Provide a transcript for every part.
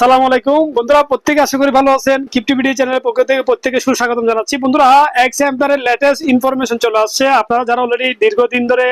আসসালামু আলাইকুম। বন্ধুরা, প্রত্যেকে আশা করি ভালো আছেন। কিপটি ভিডিও চ্যানেলের পক্ষ থেকে প্রত্যেকে সুস্বাগতম জানাচ্ছি। বন্ধুরা এক্স এম্পায়ারের লেটেস্ট ইনফরমেশন চলে আসছে। আপনারা যারা অলরেডি দীর্ঘদিন ধরে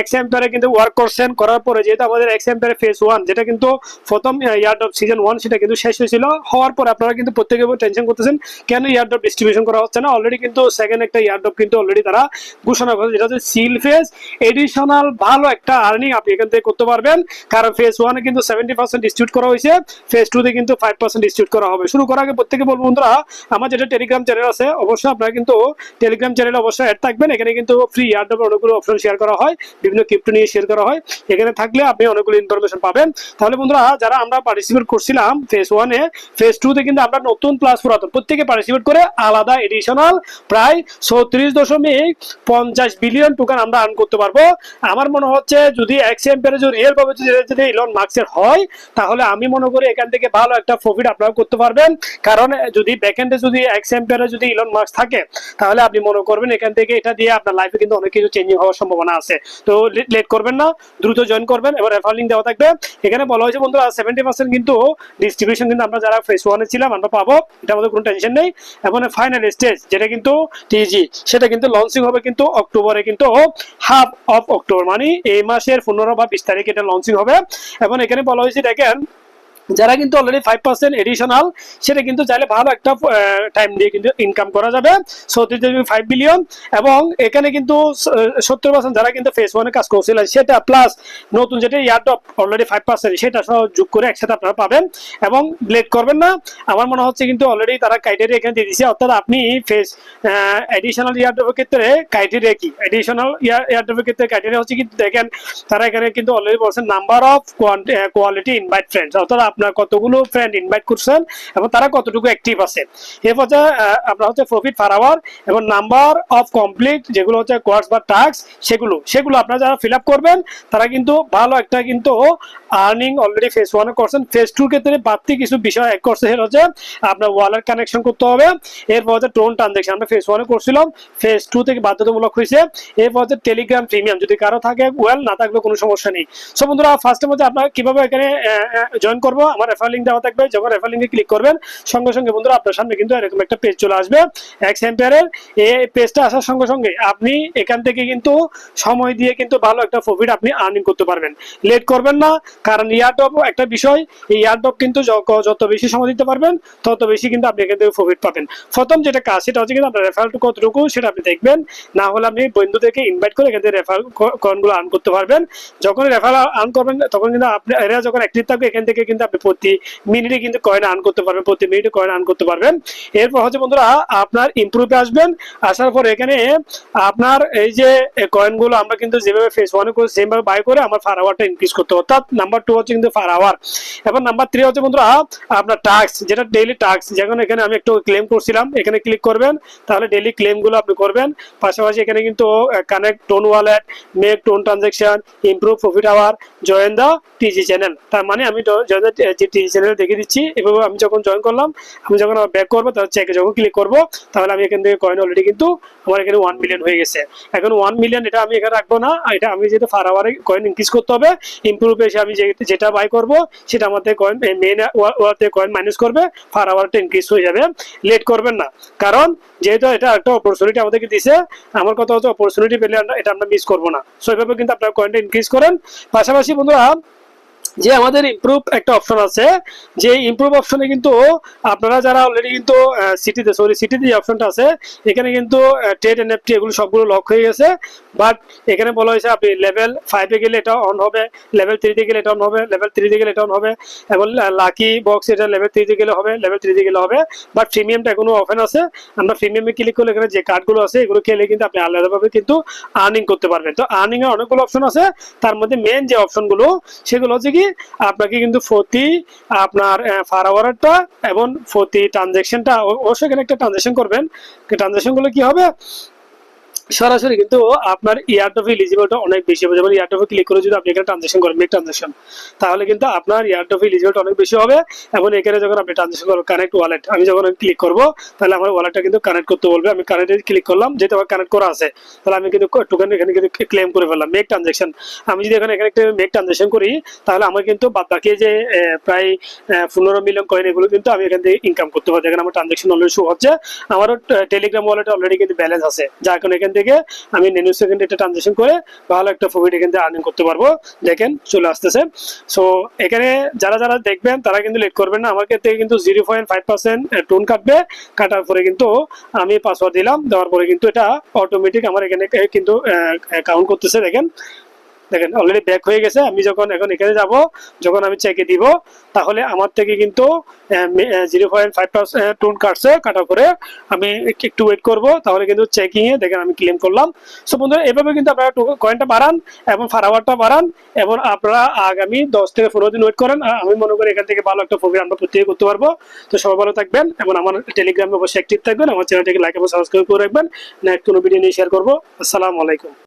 এক্স এম্পায়ারে কিন্তু ওয়ার্ক করছেন, করার পরে যেহেতু আমাদের এক্স এম্পায়ারের ফেজ ওয়ান যেটা কিন্তু প্রথম ইয়ার্ড অফ সিজন ওয়ান সেটা কিন্তু শেষ হয়েছিল। হওয়ার পরে আপনারা কিন্তু প্রত্যেকে টেনশন করতেছেন, কেন ইয়ার্ড অফ ডিস্ট্রিবিউশন করা হচ্ছে না? অলরেডি কিন্তু সেকেন্ড একটা ইয়ার্ড অফ কিন্তু অলরেডি তারা ঘোষণা করেছে, যেটা হচ্ছে সিল ফেজ এডিশনাল ভালো একটা আর্নিং আপনি এখান থেকে করতে পারবেন। কারণ ফেজ ওয়ানে কিন্তু সেভেন্টি পার্সেন্ট ডিস্ট্রিবিউট করা হয়েছে। ফেজ টু কিন্তু ফাইভ পার্সেন্ট ডিস্ট্রিবিউট করা হবে। শুরু করার আগে প্রত্যেকে বলব বন্ধুরা, আমার যেটা টেলিগ্রাম চ্যানেল আছে, অবশ্যই আপনারা কিন্তু টেলিগ্রাম চ্যানেলে অবশ্যই অ্যাড থাকবেন। এখানে কিন্তু ফ্রি ইয়ার্ড অনেকগুলো অপশন শেয়ার করা হয়, বিভিন্ন ক্রিপ্টো নিয়ে শেয়ার করা হয়। এখানে থাকলে আপনি অনেকগুলো ইনফরমেশন পাবেন। তাহলে বন্ধুরা, যারা আমরা পার্টিসিপেট করছিলাম ফেজ ওয়ানে ফেজ টু তে কিন্তু আমরা নতুন প্লাস পুরাতন, প্রত্যেকে পার্টিসিপেট করে আলাদা এডিশনাল প্রায় ছত্রিশ দশমিক পঞ্চাশ বিলিয়ন টোকেন আমরা আর্ন করতে পারব। আমার মনে হচ্ছে যদি এক্স এম্পেয়ারে যদি রিয়েল ভাবে যদি ইলন মার্কসের হয়, তাহলে আমি মনে করি এখান থেকে ভালো একটা প্রফিট আপনারা করতে পারবেন। কারণ, যদি ব্যাকএন্ডে যদি এক্স এম্পেয়ারে যদি ইলন মার্কস থাকে, তাহলে আপনি মনে করবেন এখান থেকে এটা দিয়ে আপনার লাইফে কিন্তু অনেক কিছু চেঞ্জিং হওয়ার সম্ভাবনা আছে। তো লেট করবেন না, দ্রুত জয়েন করবেন এবার রেফার লিঙ্ক দেওয়া থাকবে। এখানে বলা হয়েছে বন্ধুরা সেভেন্টি পার্সেন্ট কিন্তু ডিস্ট্রিবিউশন কিন্তু আমরা যারা ফেস ওয়ানে ছিলাম, আমরা পাবো। এটা আমাদের কোনো টেনশন নেই। এবং ফাইনাল স্টেজ যেটা কিন্তু টিজি সেটা কিন্তু লঞ্চিং হবে কিন্তু অক্টোবরে কিন্তু হাফ অফ অক্টোবর মানে এই মাসের পনেরো বা বিশ তারিখে এটা লঞ্চিং হবে। এবং এখানে বলা হয়েছে, দেখেন যারা কিন্তু অলরেডি ফাইভ পার্সেন্ট এডিশনাল সেটা কিন্তু চাইলে ভালো একটা টাইম দিয়ে কিন্তু ইনকাম করা যাবে। ফাইভ বিলিয়ন এবং এখানে কিন্তু সত্তর পার্সেন্ট যারা কিন্তু ফেস ওয়ানে কাজ করছিলেন সেটা প্লাস নতুন যেটা yard of already five percent সেটা সহ যোগ করে একসাথে আপনারা পাবেন। এবং লেট করবেন না। আমার মনে হচ্ছে কিন্তু অলরেডি তারা ক্রাইটেরিয়া এখানে দিয়ে দিচ্ছে অর্থাৎ আপনি ফেস এডিশনাল ইয়ার্ড অফের ক্ষেত্রে ক্রাইটেরিয়া কি? এডিশনাল ইয়ার্ড অফের ক্ষেত্রে ক্রাইটেরিয়া হচ্ছে কিন্তু দেখেন, তারা এখানে কিন্তু অলরেডি বলছেন number of quality invite friends অর্থাৎ আপনার কতগুলো ফ্রেন্ড ইনভাইট করছেন এবং তারা কতটুকু অ্যাক্টিভ আছে। এরপর হচ্ছে আপনার হচ্ছে প্রফিট পার আওয়ার এবং নাম্বার অফ কমপ্লিট যেগুলো হচ্ছে কোয়ার্স বা টাস্ক সেগুলো সেগুলো আপনারা যারা ফিল আপ করবেন, তারা কিন্তু ভালো একটা কিন্তু আর্নিং অলরেডি ফেস ওয়ানে করছেন। ফেস টুর ক্ষেত্রে বাড়তি কিছু বিষয় এক করছে সেটা হচ্ছে আপনার ওয়ালেট কানেকশন করতে হবে। এরপর হচ্ছে টোন ট্রানজেকশন আমরা ফেস ওয়ানে করছিলাম। ফেস টু থেকে বাধ্যতামূলক হয়েছে। এরপর হচ্ছে টেলিগ্রাম প্রিমিয়াম যদি কারও থাকে ওয়েল না থাকলে কোনো সমস্যা নেই। সো বন্ধুরা ফার্স্টের মধ্যে আপনারা কীভাবে এখানে জয়েন করব? আমার রেফার লিঙ্ক দেওয়া থাকবে, যখন রেফার লিঙ্কে ক্লিক করবেন, সঙ্গে সঙ্গে বন্ধুরা আপনার সামনে কিন্তু এরকম একটা পেজ চলে আসবে। এক্স এম্পিয়ারের এই পেজটা আসার সঙ্গে সঙ্গে আপনি এখান থেকে কিন্তু সময় দিয়ে কিন্তু ভালো একটা প্রফিট আপনি আর্নিং করতে পারবেন। লেট করবেন না, কারণ ইয়ারডপ একটা বিষয়, এই ইয়ারডপ কিন্তু যত বেশি সময় দিতে পারবেন, তত বেশি কিন্তু আপনি এখান থেকে প্রফিট পাবেন। প্রথম যেটা কাজ, সেটা হচ্ছে কিন্তু আপনার রেফারেল কতটুকু, সেটা আপনি দেখবেন। না হলে আপনি বন্ধুদেরকে ইনভাইট করে এখান থেকে রেফারেল কয়েনগুলো আর্ন করতে পারবেন। যখন রেফারেল আর্ন করবেন, তখন কিন্তু আপনি, এরা যখন অ্যাক্টিভ থাকবে, এখান থেকে কিন্তু আপনি প্রতি মিনিটে কিন্তু কয়েন আর্ন করতে পারবেন, প্রতি মিনিটে কয়েন আর্ন করতে পারবেন। এরপর হচ্ছে বন্ধুরা, আপনার ইমপ্রুভে আসবেন। আসার পর এখানে আপনার এই যে কয়েনগুলো আমরা কিন্তু যেভাবে ফেস ওয়ানে করে সেমভাবে বাই করে আমার ফার আওয়ারটা ইনক্রিজ করতে অর্থাৎ নাম্বার টু হচ্ছে কিন্তু ফার আওয়ার এবং নাম্বার থ্রি হচ্ছে বন্ধুরা, আপনার টাস্ক যেটা ডেইলি টাস্ক যেমন এখানে আমি একটু ক্লেম করছিলাম, এখানে ক্লিক করবেন, তাহলে ডেইলি ক্লেমগুলো আপনি করবেন। পাশাপাশি এখানে কিন্তু connect ton wallet make ton transaction improve profit hour join the TG channel তার মানে আমি জয়েন দা টিজি চ্যানেল দেখে দিচ্ছি। এভাবে আমি যখন জয়েন করলাম, আমি যখন ব্যাক করব, তাহলে চেকে যখন ক্লিক করব, তাহলে আমি এখান থেকে কয়েন অলরেডি কিন্তু আমার এখানে ওয়ান মিলিয়ন হয়ে গেছে। এখন ওয়ান মিলিয়ন এটা আমি এখানে রাখব না। এটা আমি যেটা ফার আওয়ারে কয়েন ইনক্রিজ করতে হবে ইমপ্রুভ এসে আমি যেটা বাই করব, সেটা কয়েন মেন কয়েন মাইনাস করবে ফার আওয়ারটা ইনক্রিজ হয়ে যাবে। লেট করবেন না। কারণ যেহেতু এটা একটা অপরচুনিটি আমাদেরকে দিছে, আমার কথা হচ্ছে অপরচুনিটি পেলে আমরা- এটা আমরা মিস করব না। কিন্তু আপনার কয়েনটা ইনক্রিজ করেন। পাশাপাশি বন্ধুরা যে আমাদের ইমপ্রুভ একটা অপশন আছে, যে ইমপ্রুভ অপশনে কিন্তু আপনারা যারা অলরেডি কিন্তু সিটিতে সরি সিটিতে যে অপশনটা আছে, এখানে কিন্তু ট্রেড এনএফটি এগুলো সবগুলো লক হয়ে গেছে। বাট এখানে বলা হয়েছে আপনি লেভেল ফাইভে গেলে এটা অন হবে লেভেল থ্রিতে গেলে এটা অন হবে লেভেল থ্রিতে গেলে এটা অন হবে, এবং লাকি বক্স এটা লেভেল থ্রিতে গেলে হবে লেভেল থ্রিতে গেলে হবে। বাট প্রিমিয়ামটা এখনও ওপেন আছে। আমরা প্রিমিয়ামে ক্লিক করলে এখানে যে কার্ডগুলো আছে, এগুলো খেলে কিন্তু আপনি আলাদাভাবে কিন্তু আর্নিং করতে পারবেন। তো আর্নিং এর অনেকগুলো অপশন আছে। তার মধ্যে মেন যে অপশনগুলো সেগুলো হচ্ছে কি আপনাকে কিন্তু প্রতি আপনার ফার আওয়ারটা এবং প্রতি ট্রানজেকশনটা অবশ্যই এখানে একটা ট্রানজেকশন করবেন। ট্রানজেকশনগুলো কি হবে? সরাসরি কিন্তু আপনার ইয়ারটফ এলিজিবলটা অনেক বেশি হবে। যেমন ইয়ারটফে ক্লিক করে যদি আপনি এখানে ট্রানজেকশন করেন মেক ট্রানজেকশন তাহলে কিন্তু আপনার ইয়ারটফ এলিজিবলটা অনেক বেশি হবে এবং এখানে যখন আপনি ট্রানজেকশন করবেন কানেক্ট ওয়ালেট আমি যখন ক্লিক করব, তাহলে আমার ওয়ালেটটা কিন্তু কানেক্ট করতে বলবে। আমি কানেক্টে ক্লিক করলাম, যেহেতু আমার কানেক্ট করা আছে, তাহলে আমি কিন্তু টোকেন এখানে কিন্তু ক্লেম করে ফেললাম মেক ট্রানজেকশন আমি যদি এখানে এখানে একটা মেক ট্রানজেকশন করি, তাহলে আমার কিন্তু বাদ বাকি যে প্রায় পনেরো মিলিয়ন কয়েন এগুলো কিন্তু আমি এখান থেকে ইনকাম করতে পারছি এখানে আমার ট্রানজেকশন অলরেডি শো হচ্ছে, আমারও টেলিগ্রাম ওয়ালেটে অলরেডি কিন্তু ব্যালেন্স আছে। যার কারণে এখান থেকে আমি নেনু সেকেন্ডে একটা ট্রানজেকশন করে ভালো একটা প্রফিট এখান থেকে আর্নিং করতে পারব। দেখেন, চলে আসতেছে। সো এখানে যারা যারা দেখবেন, তারা কিন্তু লেট করবেন না। আমার ক্ষেত্রে কিন্তু zero point five percent ton কাটবে। কাটার পরে কিন্তু আমি পাসওয়ার্ড দিলাম। দেওয়ার পরে কিন্তু এটা অটোমেটিক আমার এখানে কিন্তু কাউন্ট করতেছে। দেখেন দেখেন অলরেডি ব্যাক হয়ে গেছে। আমি যখন এখন এখানে যাব, যখন আমি চেকে দিব, তাহলে আমার থেকে কিন্তু zero point five percent ton কাটছে, কাটার পরে আমি একটু ওয়েট করব, তাহলে কিন্তু চেকিং এ দেখেন আমি ক্লেম করলাম। সো বন্ধুরা, এভাবে কিন্তু আপনারা কয়েনটা বাড়ান এবং ফারাওয়ারটা বাড়ান এবং আপনারা আগামী দশ থেকে পনেরো দিন ওয়েট করেন। আমি মনে করি এখান থেকে ভালো একটা প্রফিট আমরা প্রত্যেকে করতে পারব। তো সবাই ভালো থাকবেন এবং আমার টেলিগ্রামে অবশ্যই অ্যাক্টিভ থাকবেন। আমার চ্যানেলটিকে লাইক এবং সাবস্ক্রাইব করে রাখবেন। নেক্সট কোনো ভিডিও নিয়ে শেয়ার করব। আসসালামু আলাইকুম।